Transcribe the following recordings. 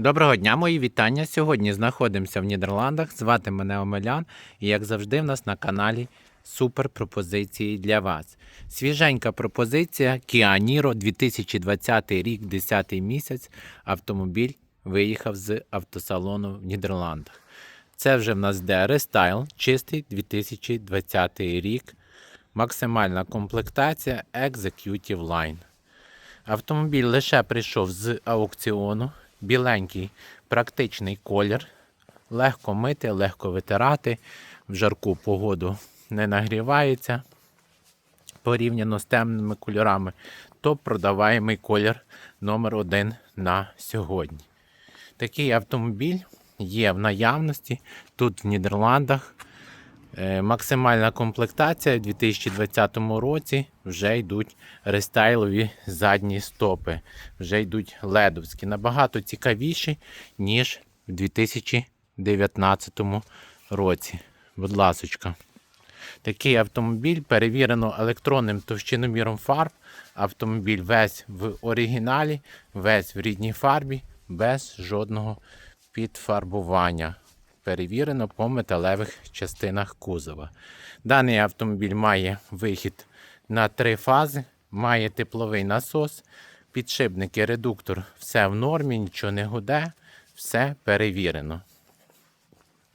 Доброго дня, мої вітання. Сьогодні знаходимося в Нідерландах. Звати мене Омелян, і як завжди, в нас на каналі супер пропозиції для вас. Свіженька пропозиція Kia Niro 2020 рік, 10 місяць. Автомобіль виїхав з автосалону в Нідерландах. Це вже в нас йде рестайл, чистий 2020 рік. Максимальна комплектація Executive Line. Автомобіль лише прийшов з аукціону. Біленький, практичний колір. Легко мити, легко витирати. В жарку погоду не нагрівається. Порівняно з темними кольорами. Топ продаваємий колір номер один на сьогодні. Такий автомобіль є в наявності тут в Нідерландах. Е, Максимальна комплектація в 2020 році вже йдуть рестайлові задні стопи, вже йдуть ледовські. Набагато цікавіші, ніж в 2019 році. Будь ласочка. Такий автомобіль перевірено електронним товщиноміром фарб. Автомобіль весь в оригіналі, весь в рідній фарбі, без жодного підфарбування перевірено по металевих частинах кузова. Даний автомобіль має вихід на три фази, має тепловий насос, підшипники, редуктор, все в нормі, нічого не гуде, все перевірено.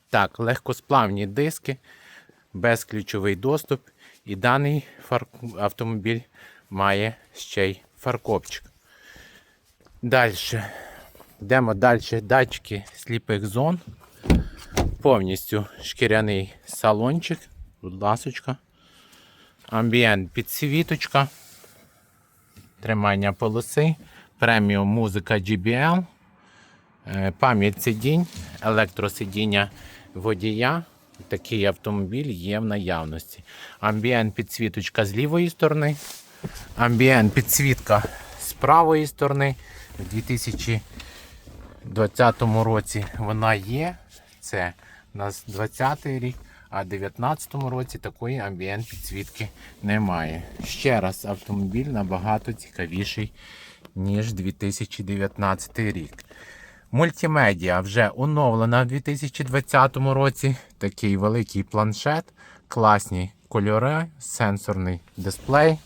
Так, легкосплавні диски, безключовий доступ. І даний автомобіль має ще й фаркопчик. Далі. Йдемо далі. Датчики сліпих зон повністю шкіряний салончик, будь ласочка. Амбієнт підсвіточка, тримання полоси, преміум музика GBL, е, пам'ять сидінь, електросидіння водія. Такий автомобіль є в наявності. Амбієнт підсвіточка з лівої сторони, амбієнт підсвітка з правої сторони. У 2020 році вона є. Це у нас 20 рік, а в 2019 році такої амбієнт підсвітки немає. Ще раз, автомобіль набагато цікавіший, ніж 2019 рік. Мультимедіа вже оновлена в 2020 році. Такий великий планшет, класні кольори, сенсорний дисплей.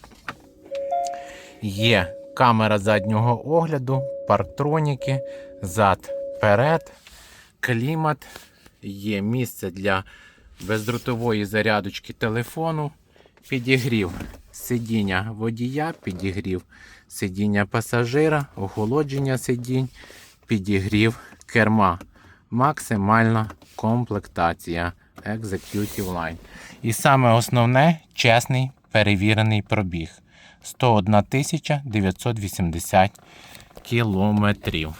Є камера заднього огляду, парктроніки, зад перед, клімат, є місце для бездротової зарядочки телефону, підігрів сидіння водія, підігрів сидіння пасажира, охолодження сидінь, підігрів керма. Максимальна комплектація Executive Line. І саме основне чесний перевірений пробіг. 101 980 кілометрів.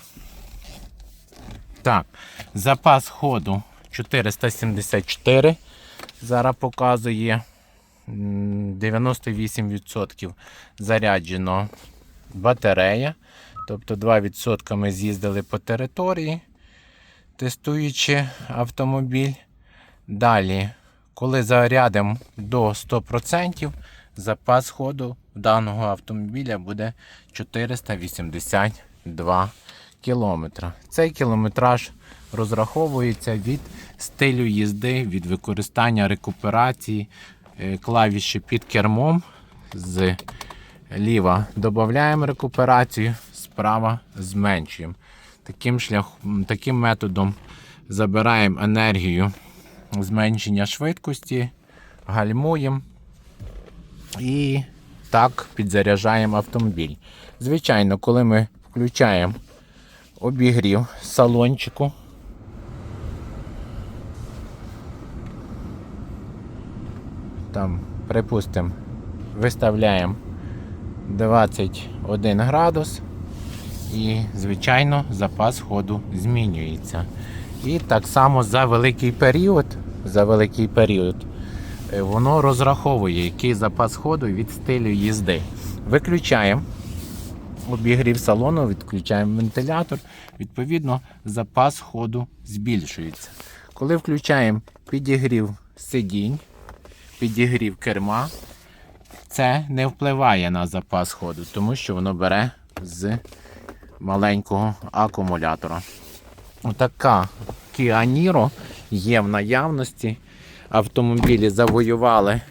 Так, запас ходу 474. Зараз показує 98% заряджено батарея. Тобто 2% ми з'їздили по території, тестуючи автомобіль. Далі, коли зарядимо до 100%, запас ходу даного автомобіля буде 482 кілометра. Цей кілометраж розраховується від стилю їзди, від використання рекуперації е, клавіші під кермом. З ліва додаємо рекуперацію, справа зменшуємо. Таким, шлях, таким методом забираємо енергію зменшення швидкості, гальмуємо і так підзаряджаємо автомобіль. Звичайно, коли ми включаємо обігрів салончику, там, припустимо, виставляємо 21 градус і, звичайно, запас ходу змінюється. І так само за великий період, за великий період е, воно розраховує, який запас ходу від стилю їзди. Виключаємо обігрів салону, відключаємо вентилятор, відповідно, запас ходу збільшується. Коли включаємо підігрів сидінь, підігрів керма, це не впливає на запас ходу, тому що воно бере з маленького акумулятора. Отака Kia Niro є в наявності. Автомобілі завоювали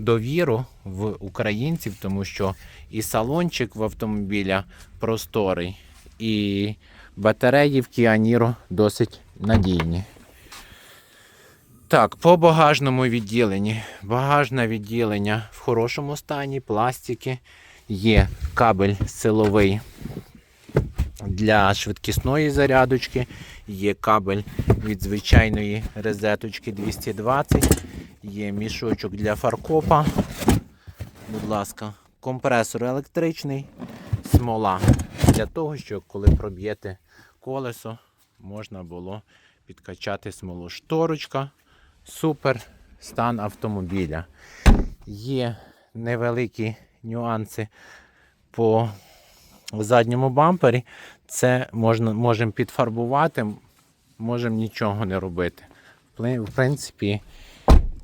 довіру в українців, тому що і салончик в автомобіля просторий, і батареї в Niro досить надійні. Так, по багажному відділенні. Багажне відділення в хорошому стані, пластики. Є кабель силовий для швидкісної зарядочки. Є кабель від звичайної розеточки 220. Є мішочок для фаркопа. Будь ласка, компресор електричний, смола. Для того, щоб коли проб'єте колесо, можна було підкачати смолу. Шторочка, супер стан автомобіля. Є невеликі нюанси по задньому бампері. Це можна, можемо підфарбувати, можемо нічого не робити. В принципі,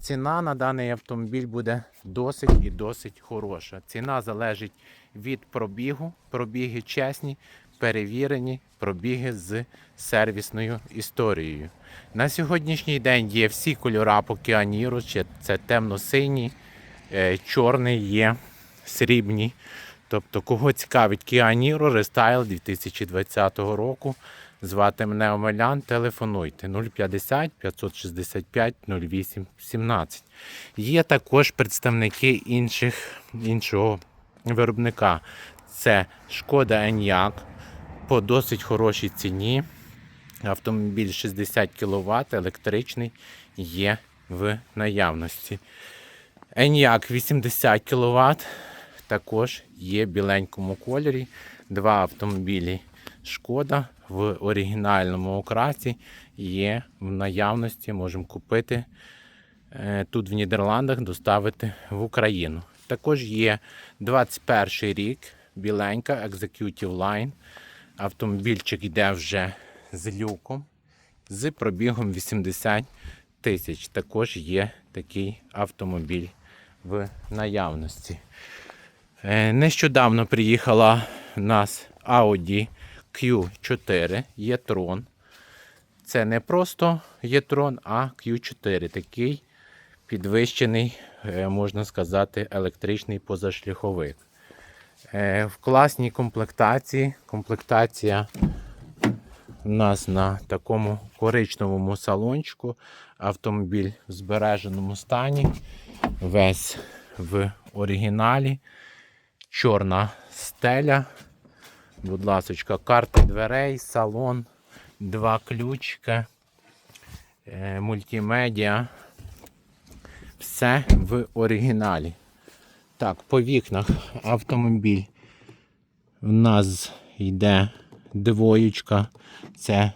ціна на даний автомобіль буде досить і досить хороша. Ціна залежить від пробігу. Пробіги чесні, перевірені, пробіги з сервісною історією. На сьогоднішній день є всі кольора по чи це темно-синій, е, чорний є, срібні. Тобто, кого цікавить Niro Restyle 2020 року, звати мене Омелян, телефонуйте 050 565 08 17. Є також представники інших, іншого виробника. Це Шкода Enyaq по досить хорошій ціні. Автомобіль 60 кВт, електричний, є в наявності. Enyaq 80 кВт, також є в біленькому кольорі. Два автомобілі Шкода в оригінальному окрасі є в наявності. Можемо купити е, тут в Нідерландах, доставити в Україну. Також є 21 рік, біленька Executive Line. Автомобільчик йде вже з люком, з пробігом 80 тисяч. Також є такий автомобіль в наявності. Е, Нещодавно приїхала в нас Audi Q4 e-tron. Це не просто e-tron, а Q4. Такий підвищений, е, можна сказати, електричний позашляховик. Е, В класній комплектації. Комплектація у нас на такому коричневому салончику. Автомобіль в збереженому стані. Весь в оригіналі. Чорна стеля. Будь ласочка, карти дверей, салон, два ключика, е, мультимедіа. Все в оригіналі. Так, по вікнах автомобіль в нас йде двоєчка. Це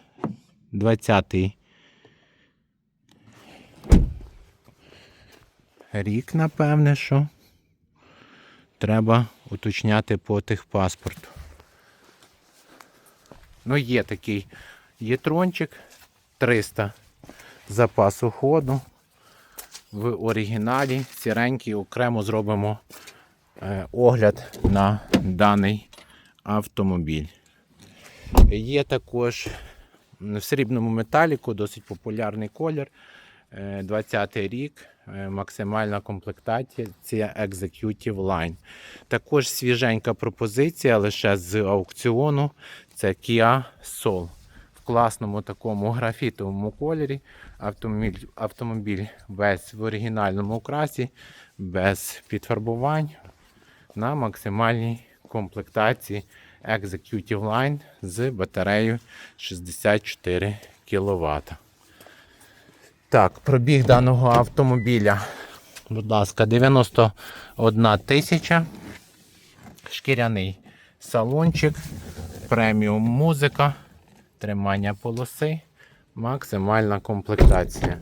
20-й рік, напевне, що треба уточняти по тих техпаспорту. Ну, є такий єтрончик 300 запасу ходу. В оригіналі сіренький окремо зробимо е, огляд на даний автомобіль. Є також в срібному металіку досить популярний колір. 20-й рік, е, максимальна комплектація Executive Line. Також свіженька пропозиція лише з аукціону. Це Kia Soul. В класному такому графітовому кольорі. Автомобіль, автомобіль весь в оригінальному окрасі, без підфарбувань на максимальній комплектації Executive Line з батареєю 64 кВт. Так, пробіг даного автомобіля, будь ласка, 91 тисяча. Шкіряний салончик, преміум музика, тримання полоси, максимальна комплектація.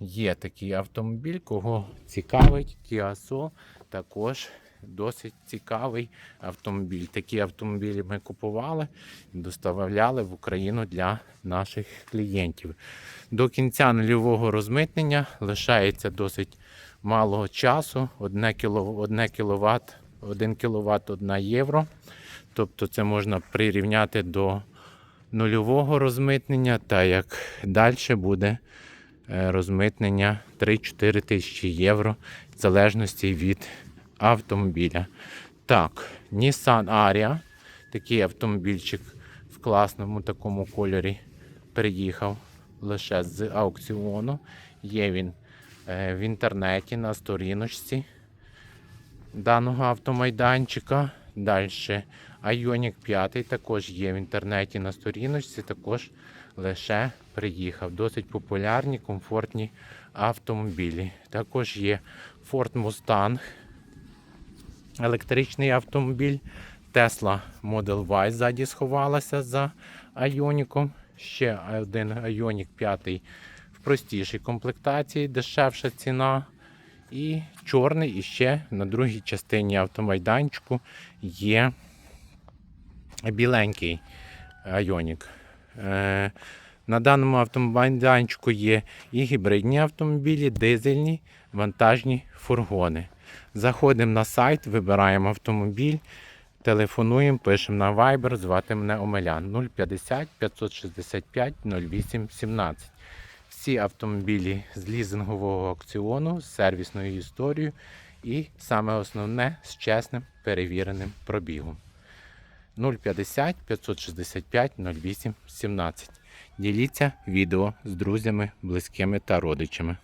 Є такий автомобіль, кого цікавить, Kia Soul, також досить цікавий автомобіль. Такі автомобілі ми купували і доставляли в Україну для наших клієнтів. До кінця нульового розмитнення лишається досить мало часу. 1 кВт, 1 кВт 1 євро. Тобто це можна прирівняти до нульового розмитнення, та як далі буде е, розмитнення 3-4 тисячі євро, в залежності від автомобіля. Так, Nissan Aria, такий автомобільчик в класному такому кольорі приїхав лише з аукціону. Є він е, в інтернеті на сторіночці даного автомайданчика. Далі Ioniq 5 також є в інтернеті на сторіночці, також лише приїхав. Досить популярні, комфортні автомобілі. Також є Ford Mustang, електричний автомобіль. Tesla Model Y ззаді сховалася за Ioniq. Ще один Ioniq 5 в простішій комплектації, дешевша ціна. І чорний, і ще на другій частині автомайданчику є біленький Ioniq. Е, на даному автомайданчику є і гібридні автомобілі, дизельні, вантажні фургони. Заходимо на сайт, вибираємо автомобіль, телефонуємо, пишемо на Viber, звати мене Омелян 050 565 08 17. Всі автомобілі з лізингового аукціону, з сервісною історією і саме основне з чесним перевіреним пробігом. 050 565 08 17. Діліться відео з друзями, близькими та родичами.